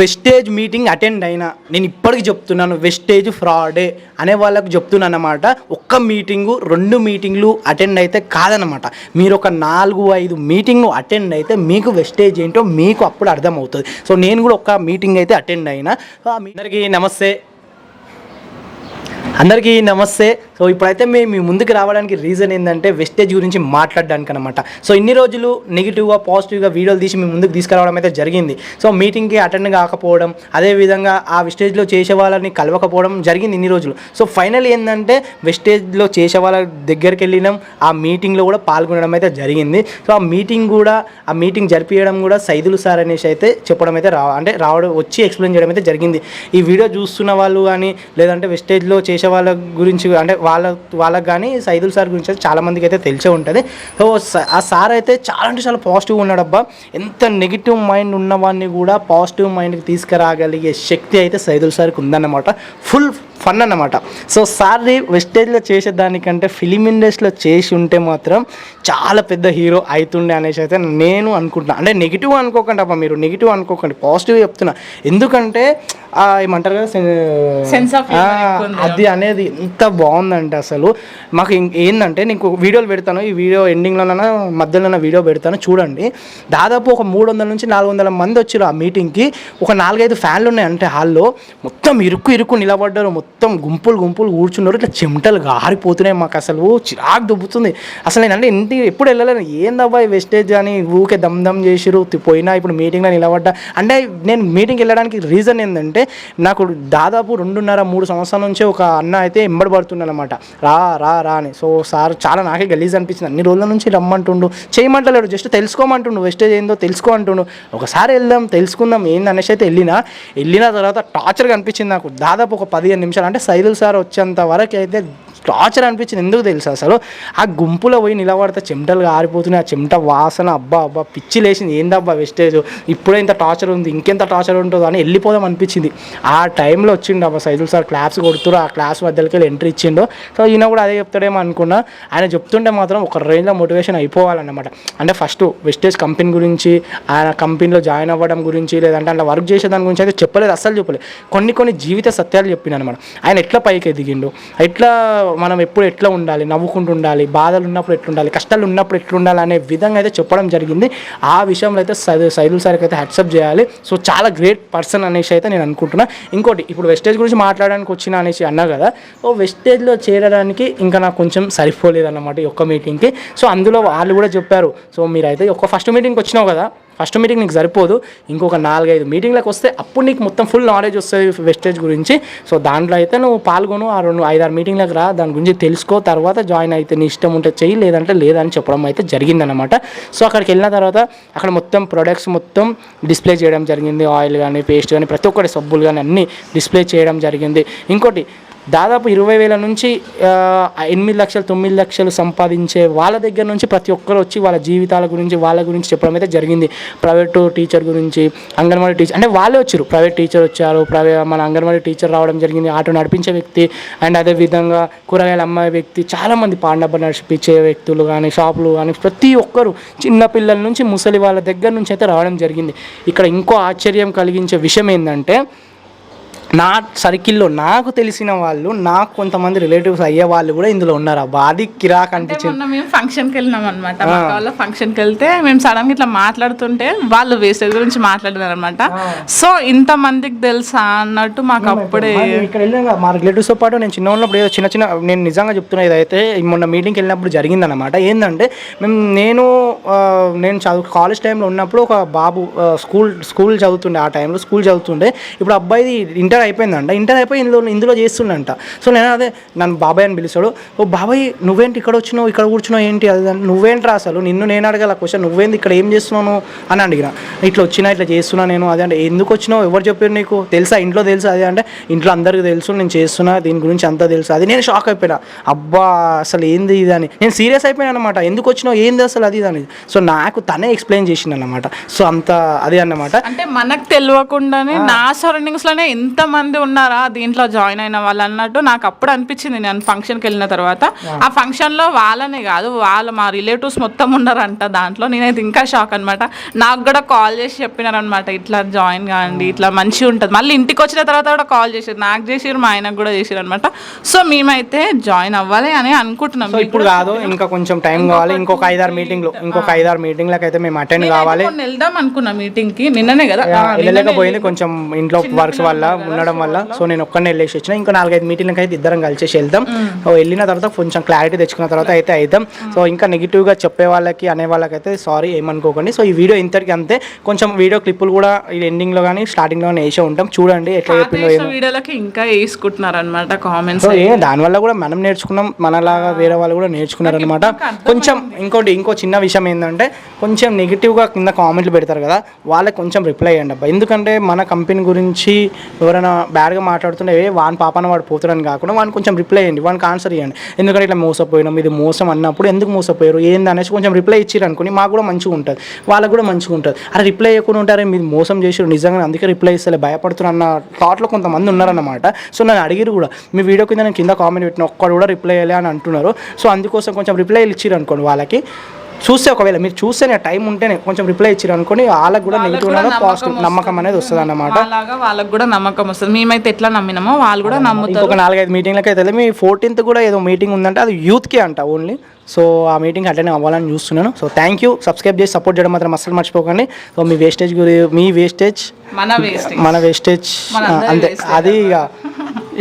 Wastage meeting attend అయినా నేను ఇప్పటికి చెప్తున్నాను వెస్టేజ్ ఫ్రాడే అనే వాళ్ళకు చెప్తున్నాను అనమాట ఒక్క మీటింగు రెండు మీటింగ్లు అటెండ్ అయితే కాదనమాట మీరు ఒక నాలుగు ఐదు మీటింగ్లు అటెండ్ అయితే మీకు వెస్టేజ్ ఏంటో మీకు అప్పుడు అర్థమవుతుంది. సో నేను కూడా ఒక మీటింగ్ అయితే అటెండ్ అయినా. అందరికీ నమస్తే. అందరికీ నమస్తే. సో ఇప్పుడైతే మేము మీ ముందుకు రావడానికి రీజన్ ఏంటంటే వెస్టేజ్ గురించి మాట్లాడడానికి అనమాట సో ఇన్ని రోజులు నెగిటివ్గా పాజిటివ్గా వీడియోలు తీసి మీ ముందుకు తీసుకురావడం అయితే జరిగింది. సో మీటింగ్కి అటెండ్ కాకపోవడం అదేవిధంగా ఆ వెస్టేజ్లో చేసే వాళ్ళని కలవకపోవడం జరిగింది ఇన్ని రోజులు. సో ఫైనల్ ఏంటంటే వెస్టేజ్లో చేసే వాళ్ళ దగ్గరికి వెళ్ళినాం ఆ మీటింగ్లో కూడా పాల్గొనడం అయితే జరిగింది. సో ఆ మీటింగ్ కూడా ఆ మీటింగ్ జరిపించడం కూడా సైదులు సార్ అనేసి అయితే చెప్పడం అయితే రా అంటే రావడం వచ్చి ఎక్స్ప్లెయిన్ చేయడం అయితే జరిగింది. ఈ వీడియో చూస్తున్న వాళ్ళు కానీ లేదంటే వెస్టేజ్లో చేసే వాళ్ళ గురించి అంటే వాళ్ళ వాళ్ళకి కానీ సైదుల్ సార్ గురించి చాలామందికి చాలా మందికి అయితే తెలిసే ఉంటుంది. సో ఆ సార్ అయితే చాలా అంటే చాలా పాజిటివ్ ఉన్నాడబ్బా. ఎంత నెగిటివ్ మైండ్ ఉన్నవాడిని కూడా పాజిటివ్ మైండ్కి తీసుకురాగలిగే శక్తి అయితే సైదుల్ సార్కి ఉందన్నమాట. ఫుల్ ఫన్ అన్నమాట. సో సార్ని వెస్టేజ్లో చేసేదానికంటే ఫిలిం ఇండస్ట్రీలో చేసి ఉంటే మాత్రం చాలా పెద్ద హీరో అవుతుండే అనేసి అయితే నేను అనుకుంటున్నా. అంటే నెగిటివ్ అనుకోకండి అబ్బా మీరు నెగిటివ్ అనుకోకండి. పాజిటివ్ చెప్తున్నా. ఎందుకంటే ఏమంటారు కదా. అది అనేది ఎంత బాగుందంటే అసలు. మాకు ఏందంటే నీకు వీడియోలు పెడతాను ఈ వీడియో ఎండింగ్లోనైనా మధ్యలో వీడియో పెడతాను చూడండి. దాదాపు ఒక మూడు వందల నుంచి నాలుగు వందల మంది వచ్చారు ఆ మీటింగ్కి. ఒక నాలుగైదు ఫ్యాన్లు ఉన్నాయి అంటే హాల్లో. మొత్తం ఇరుక్కు ఇరుక్కు నిలబడ్డారు మొత్తం మొత్తం గుంపులు గుంపులు కూర్చున్నారు. ఇట్లా చెమటలు గారిపోతున్నాయి మాకు అసలు. చిరాకు దుబ్బుతుంది. అసలు నేను అంటే ఇంటి ఎప్పుడు వెళ్ళలేను. ఏందబ్బా వెస్టేజ్ అని ఊకే దమ్ దమ్ చేసిరు పోయినా ఇప్పుడు మీటింగ్లో నిలబడ్డా. అంటే నేను మీటింగ్కి వెళ్ళడానికి రీజన్ ఏంటంటే నాకు దాదాపు రెండున్నర మూడు సంవత్సరాల నుంచి ఒక అన్న అయితే ఎంబడి పడుతున్నాను అనమాట రా రా రా అని. సో సార్ చాలా నాకే గలీజ్ అనిపించింది. అన్ని రోజుల నుంచి రమ్మంటుండు. చేయమంటలేడు. జస్ట్ తెలుసుకోమంటుండు. వెస్టేజ్ ఏందో తెలుసుకో అంటుండు ఒకసారి వెళ్దాం తెలుసుకుందాం. ఏంది అనేసి అయితే వెళ్ళినా. వెళ్ళిన తర్వాత టార్చర్గా అనిపించింది నాకు. దాదాపు ఒక పదిహేను నిమిషాలు. అంటే సైదుల్ సార్ వచ్చేంత వరకు అయితే టార్చర్ అనిపించింది. ఎందుకు తెలుసు అసలు ఆ గుంపులో పోయి నిలబడితే చెమటలు ఆరిపోతున్నాయి. ఆ చెమట వాసన అబ్బా అబ్బా పిచ్చి లేచింది. ఏందబ్బా వెస్టేజ్ ఇప్పుడే ఇంత టార్చర్ ఉంది ఇంకెంత టార్చర్ ఉంటుందో అని వెళ్ళిపోదాం అనిపించింది. ఆ టైంలో వచ్చిండు అబ్బా సైదుల్ సార్ క్లాప్స్ కొడుతురు ఆ క్లాస్ మధ్యలోకి వెళ్ళి ఎంట్రీ ఇచ్చిండు. సో ఈయన కూడా అదే చెప్తాడేమో అనుకున్నా. ఆయన చెప్తుంటే మాత్రం ఒక రేంజ్లో మోటివేషన్ అయిపోవాలన్నమాట. అంటే ఫస్ట్ వెస్టేజ్ కంపెనీ గురించి ఆయన కంపెనీలో జాయిన్ అవ్వడం గురించి లేదంటే అట్లా వర్క్ చేసేదాని గురించి అయితే చెప్పలేదు అస్సలు చెప్పలేదు. కొన్ని కొన్ని జీవిత సత్యాలు చెప్పిన అనమాట ఆయన ఎట్లా పైకి ఎదిగిండు ఎట్లా మనం ఎప్పుడు ఎట్లా ఉండాలి నవ్వుకుంటూ ఉండాలి బాధలు ఉన్నప్పుడు ఎట్లా ఉండాలి కష్టాలు ఉన్నప్పుడు ఎట్లా ఉండాలి అనే విధంగా అయితే చెప్పడం జరిగింది. ఆ విషయంలో అయితే సై- సైదుల్ సార్కి అయితే హ్యాట్సప్ చేయాలి. సో చాలా గ్రేట్ పర్సన్ అనేసి అయితే నేను అనుకుంటున్నా. ఇంకోటి ఇప్పుడు వెస్టేజ్ గురించి మాట్లాడడానికి వచ్చిన అనేసి అన్నా కదా ఓ వెస్టేజ్లో చేరడానికి ఇంకా నాకు కొంచెం సరిపోలేదు అన్నమాట ఈ ఒక్క మీటింగ్కి సో అందులో వాళ్ళు కూడా చెప్పారు. సో మీరైతే ఒక ఫస్ట్ మీటింగ్కి వచ్చినావు కదా ఫస్ట్ మీటింగ్ నీకు సరిపోదు ఇంకొక నాలుగైదు మీటింగ్లకు వస్తే అప్పుడు నీకు మొత్తం ఫుల్ నాలెడ్జ్ వస్తుంది వెస్టేజ్ గురించి. సో దాంట్లో అయితే నువ్వు పాల్గొను ఆ రెండు ఐదారు మీటింగ్లకు రా దాని గురించి తెలుసుకో తర్వాత జాయిన్ అయితే నీ ఇష్టం ఉంటే చెయ్యి లేదంటే లేదని చెప్పడం అయితే జరిగిందనమాట సో అక్కడికి వెళ్ళిన తర్వాత అక్కడ మొత్తం ప్రొడక్ట్స్ మొత్తం డిస్ప్లే చేయడం జరిగింది ఆయిల్ కానీ పేస్ట్ కానీ ప్రతి ఒక్కటి సబ్బులు కానీ అన్నీ డిస్ప్లే చేయడం జరిగింది. ఇంకోటి దాదాపు ఇరవై వేల నుంచి ఎనిమిది లక్షలు తొమ్మిది లక్షలు సంపాదించే వాళ్ళ దగ్గర నుంచి ప్రతి ఒక్కరు వచ్చి వాళ్ళ జీవితాల గురించి వాళ్ళ గురించి చెప్పడం అయితే జరిగింది. ప్రైవేట్ టీచర్ గురించి అంగన్వాడీ టీచర్ అంటే వాళ్ళే వచ్చారు. ప్రైవేట్ టీచర్ వచ్చారు ప్రైవే మన అంగన్వాడీ టీచర్ రావడం జరిగింది ఆటో నడిపించే వ్యక్తి అండ్ అదేవిధంగా కూరగాయలు అమ్మే వ్యక్తి చాలామంది పాండబ్బ నడిపించే వ్యక్తులు కానీ షాపులు కానీ ప్రతి ఒక్కరు చిన్నపిల్లల నుంచి ముసలి వాళ్ళ దగ్గర నుంచి అయితే రావడం జరిగింది. ఇక్కడ ఇంకో ఆశ్చర్యం కలిగించే విషయం ఏంటంటే నా సర్కిల్లో నాకు తెలిసిన వాళ్ళు నాకు కొంతమంది రిలేటివ్స్ అయ్యే వాళ్ళు కూడా ఇందులో ఉన్నారు. అబ్బా అది కిరాక్ అంటే అనిపించింది. మేము ఫంక్షన్కి వెళ్ళినాం అనమాట వాళ్ళ ఫంక్షన్కి వెళ్తే మేము సడన్గా ఇట్లా మాట్లాడుతుంటే వాళ్ళు వేస్టేజ్ గురించి మాట్లాడారు అనమాట సో ఇంత మందికి తెలుసా అన్నట్టు మాకు అప్పుడే ఇక్కడ వెళ్ళాం కదా, మా రిలేటివ్స్తో పాటు నేను చిన్న ఉన్నప్పుడు ఏదో చిన్న చిన్న నేను నిజంగా చెప్తున్నా ఇదైతే మొన్న మీటింగ్కి వెళ్ళినప్పుడు జరిగిందనమాట ఏంటంటే మేము నేను నేను చదువు కాలేజ్ టైంలో ఉన్నప్పుడు ఒక బాబు స్కూల్ స్కూల్ చదువుతుండే. ఆ టైంలో స్కూల్ చదువుతుండే. ఇప్పుడు అబ్బాయిది ఇంటర్ అయిపోయిందంట. ఇంటర్ అయిపోయి ఇందులో ఇందులో చేస్తుండంట. సో నేను అదే నన్ను బాబాయ్ అని పిలిచాడు ఓ బాబాయ్ నువ్వేంటి ఇక్కడ వచ్చినావు ఇక్కడ కూర్చున్నావు ఏంటి అది. నువ్వేంట్రా అసలు? నిన్ను నేను అడగాల క్వశ్చన్ నువ్వేంది ఇక్కడ ఏం చేస్తున్నావు అని అడిగిన. ఇట్లా వచ్చినా ఇట్లా చేస్తున్నా నేను అదే అంటే ఎందుకు వచ్చినావు? ఎవరు చెప్పారు నీకు? తెలుసా? ఇంట్లో తెలుసా? అదే అంటే ఇంట్లో అందరికీ తెలుసు నేను చేస్తున్నా దీని గురించి అంతా తెలుసు. అది నేను షాక్ అయిపోయినా. అబ్బా అసలు ఏంది ఇది? అని. నేను సీరియస్ అయిపోయాను అనమాట ఎందుకు వచ్చినావు? ఏంది అసలు అది ఇది? అని. సో నాకు తనే ఎక్స్ప్లెయిన్ చేసింది అనమాట సో అంత అది అన్నమాట. అంటే మనకు తెలియకుండానే నా సరౌండింగ్స్లోనే ఎంత ఇంతమంది ఉన్నారా దీంట్లో జాయిన్ అయిన వాళ్ళు అన్నట్టు నాకు అప్పుడు అనిపించింది నేను ఫంక్షన్కి వెళ్ళిన తర్వాత. ఆ ఫంక్షన్లో వాళ్ళనే కాదు వాళ్ళ మా రిలేటివ్స్ మొత్తం ఉన్నారంట దాంట్లో. నేనైతే ఇంకా షాక్ అనమాట నాకు కూడా కాల్ చేసి చెప్పినారనమాట ఇట్లా జాయిన్ కాండి ఇట్లా మంచిగా ఉంటుంది. మళ్ళీ ఇంటికి వచ్చిన తర్వాత కూడా కాల్ చేసారు నాకు చేసారు మా ఆయనకు కూడా చేసారు అనమాట సో మేమైతే జాయిన్ అవ్వాలి అని అనుకుంటున్నాం. ఇప్పుడు కాదు ఇంకా కొంచెం టైం కావాలి. ఇంకొక ఐదారు మీటింగ్లు ఇంకొక ఐదారు మీటింగ్లకు అయితే మేము అటెండ్ కావాలి. వెళ్దాం అనుకున్నా మీటింగ్కి. నిన్ననే కదా. వెళ్ళలేకపోయింది కొంచెం ఇంట్లో వర్క్స్ వల్ల ఉండడం వల్ల. సో నేను ఒక్కనే వెళ్ళేసి వచ్చిన. ఇంకా నాలుగైదు మీటింగ్లకి అయితే ఇద్దరం కలిసేసి వెళ్దాం. సో వెళ్ళిన తర్వాత కొంచెం క్లారిటీ తెచ్చుకున్న తర్వాత అయితే అవుతాం సో ఇంకా నెగిటివ్గా చెప్పే వాళ్ళకి అనే వాళ్ళకైతే సారీ ఏమనుకోకండి. సో ఈ వీడియో ఇంతటికి అంతే. కొంచెం వీడియో క్లిప్పులు కూడా ఈ ఎండింగ్లో కానీ స్టార్టింగ్లో వేసే ఉంటాం. చూడండి ఎట్లా చెప్పిందో వీడియోలకి ఇంకా వేసుకుంటున్నారు అనమాట కామెంట్స్ సో ఏ దానివల్ల కూడా మనం నేర్చుకున్నాం. మనలాగా వేరే వాళ్ళు కూడా నేర్చుకున్నారనమాట కొంచెం ఇంకోటి ఇంకో చిన్న విషయం ఏంటంటే కొంచెం నెగిటివ్గా కింద కామెంట్లు పెడతారు కదా వాళ్ళకి కొంచెం రిప్లై అయ్యండి అబ్బా. ఎందుకంటే మన కంపెనీ గురించి ఎవరైనా బ్యాడ్గా మాట్లాడుతుంటే వాన్ వాని పాపన వాడు పోతాడని కాకుండా వాడిని కొంచెం రిప్లై అయ్యండి వానికి ఆన్సర్ ఇవ్వండి ఎందుకంటే ఇట్లా మోసపోయినాం ఇది మోసం అన్నప్పుడు ఎందుకు మోసపోయారు ఏంది అనేసి కొంచెం రిప్లై ఇచ్చారు అనుకుని మాకు కూడా మంచిగా ఉంటుంది వాళ్ళకు కూడా మంచిగా ఉంటుంది. అరే రిప్లై చేయకుండా ఉంటారే మీరు మోసం చేసారు నిజంగా అందుకే రిప్లై ఇస్తలే భయపడుతున్నా అన్న థాట్లో కొంతమంది ఉన్నారన్నమాట. సో నన్ను అడిగిరు కూడా మీ వీడియో కింద నేను కింద కామెంట్ పెట్టిన ఒక్కడు కూడా రిప్లై ఇవ్వలే అని అంటున్నారు. సో అందుకోసం కొంచెం రిప్లై ఇచ్చారు అనుకోండి వాళ్ళకి. చూస్తే ఒకవేళ మీరు చూస్తేనే టైం ఉంటేనే కొంచెం రిప్లై ఇచ్చారు అనుకోని వాళ్ళకి కూడా నెగిటివ్ పాజిటివ్ నమ్మకం అనేది వస్తుంది. అన్నమాట వాళ్ళకి కూడా నమ్మకం వస్తుంది. మేమైతే ఎట్లా నమ్మినామో వాళ్ళు కూడా నమ్ముతారు. ఇంకొక నాలుగైదు మీటింగ్లకి అయితే మీ ఫోర్టీన్త్ కూడా ఏదో మీటింగ్ ఉందంటే అది యూత్కి అంట ఓన్లీ సో ఆ మీటింగ్ అటెండ్ అవ్వాలని చూస్తున్నాను. సో థ్యాంక్ యూ సబ్స్క్రైబ్ చేసి సపోర్ట్ చేయడం మాత్రం అస్సలు మర్చిపోకండి. సో మీ వేస్టేజ్ గురి మీ వేస్టేజ్ మన వేస్ట్ మన వేస్టేజ్ అంతే. అది ఇక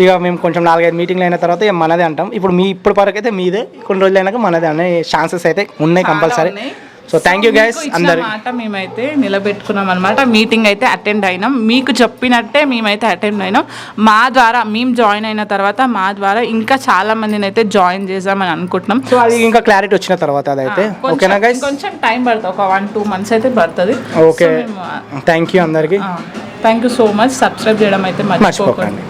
ఇక మేము కొంచెం నాలుగైదు మీటింగ్లు అయిన తర్వాత ఇక మనదే అంటాం. ఇప్పుడు మీ ఇప్పటి వరకు అయితే మీదే. కొన్ని రోజులు అయినాక మనదే అనే ఛాన్సెస్ అయితే ఉన్నాయి compulsory. So thank you guys అందరి మాట మేమైతే నిలబెట్టుకున్నాం అనమాట మీటింగ్ అయితే అటెండ్ అయినాం. మీకు చెప్పినట్టే మేమైతే అటెండ్ అయినాం. మా ద్వారా మేము జాయిన్ అయిన తర్వాత మా ద్వారా ఇంకా చాలా మందిని అయితే జాయిన్ చేద్దామని అనుకుంటున్నాం. సో అది ఇంకా క్లారిటీ వచ్చిన తర్వాత అదైతే ఓకేనా గైస్ కొంచెం టైం పడుతుంది. ఒక వన్ టూ మంత్స్ అయితే పడుతుంది. ఓకే థ్యాంక్ యూ అందరికీ. Thank you so much subscribe చేయడం అయితే మర్చిపోకండి.